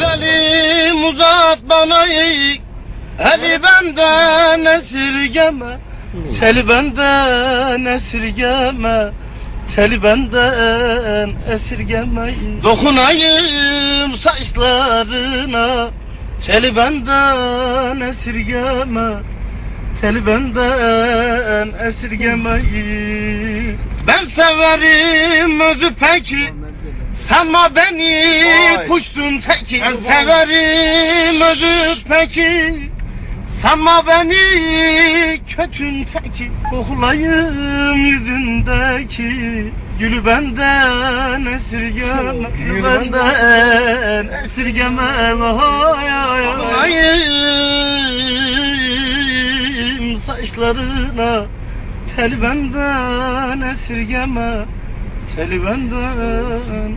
Güzelim uzat bana iyi Eli benden esirgeme. Teli benden esirgeme. Teli benden esirgeme. Dokunayım saçlarına. Teli benden esirgeme. Teli benden esirgeme. Ben severim özü peki Sanma beni Vay. puştun teki Ben severim özü peki. Sanma beni kötün teki Koklayım yüzündeki Gülü benden esirgeme Gülü benden esirgeme Oy oy oy Koklayım saçlarına Tel benden esirgeme Teli benden